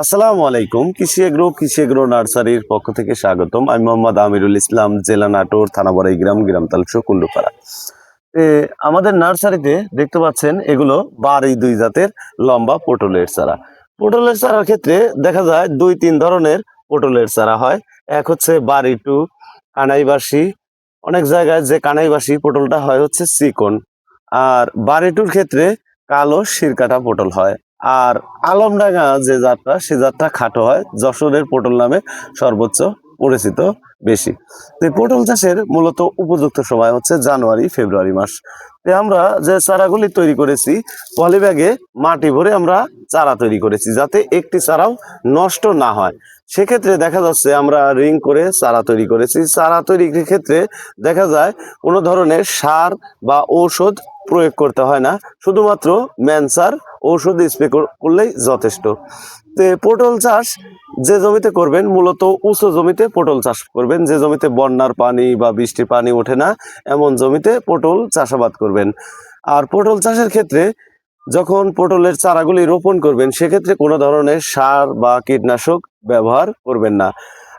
আসসালামু আলাইকুম কৃষি এগ্রো কৃষি এগ্রো নার্সারির পক্ষ থেকে স্বাগতম। আমি মোহাম্মদ আমিরুল ইসলাম জেলা নাটোর থানা বড়াই গ্রাম গ্রাম তালুক কুন্ডুপাড়া এ, আমাদের নার্সারিতে দেখতে পাচ্ছেন এগুলো বারই দুই জাতের লম্বা পটলের চারা। পটলের চারার ক্ষেত্রে দেখা যায় দুই তিন ধরনের পটলের চারা হয়। এক হচ্ছে বাড়ি টু কানাইবাসী। অনেক জায়গায় যে কানাইবাসী পটলটা হয় হচ্ছে চিকন। আর বাড়ি টুর ক্ষেত্রে কালো শিরকাটা পটল হয়। আর আলমডাঙ্গা যে জাতটা সে জাতটা খাটো হয়। যশোরের পটল নামে সর্বোচ্চ পরিচিত বেশি। তো পটল চাষের মূলত উপযুক্ত সময় হচ্ছে জানুয়ারি, ফেব্রুয়ারি মাস। তো আমরা যে চারাগুলি তৈরি করেছি পলিব্যাগে মাটি ভরে আমরা চারা তৈরি করেছি, যাতে একটি চারাও নষ্ট না হয়। সেক্ষেত্রে দেখা যাচ্ছে আমরা রিং করে চারা তৈরি করেছি। চারা তৈরির ক্ষেত্রে দেখা যায় কোনো ধরনের সার বা ঔষধ প্রয়োগ করতে হয় না। শুধুমাত্র ম্যানসার ঔষধ স্প্রে করলেই যথেষ্ট। তো পটল চাষ যে জমিতে করবেন, মূলত উঁচু জমিতে পটল চাষ করবেন। যে জমিতে বন্যার পানি বা বৃষ্টির পানি ওঠে না, এমন জমিতে পটল চাষাবাদ করবেন। আর পটল চাষের ক্ষেত্রে যখন পটলের চারাগুলি রোপণ করবেন, সেক্ষেত্রে কোনো ধরনের সার বা কীটনাশক ব্যবহার করবেন না।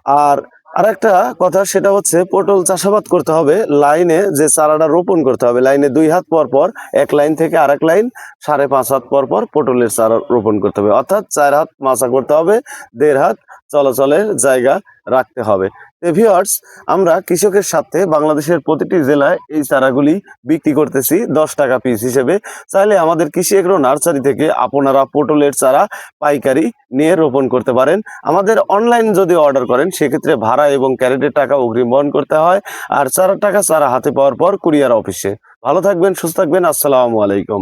আর আরেকটা কথা, সেটা হচ্ছে পটল চাষাবাদ করতে হবে, লাইনে যে চারাটা রোপণ করতে হবে, লাইনে দুই হাত পর পর, এক লাইন থেকে আরেক লাইন, সাড়ে পাঁচ হাত পর পর পটলের চারা রোপণ করতে হবে। অর্থাৎ চার হাত মাচা করতে হবে, দেড় হাত চলাচলের জায়গা রাখতে হবে। ভিওয়ার্স আমরা কৃষকের সাথে বাংলাদেশের প্রতিটি জেলায় এই চারাগুলি বিক্রি করতেছি, দশ টাকা পিস হিসেবে। চাইলে আমাদের কৃষি এগ্রো নার্সারি থেকে আপনারা পটলের চারা, পাইকারি নিয়ে রোপণ করতে পারেন। আমাদের অনলাইন যদি অর্ডার করেন, সেক্ষেত্রে ভাড়া এবং ক্যারেটের টাকা অগ্রিম বহন করতে হয়। আর চারা টাকা চারা হাতে পাওয়ার পর কুরিয়ার অফিসে। ভালো থাকবেন, সুস্থ থাকবেন, আসসালামু আলাইকুম।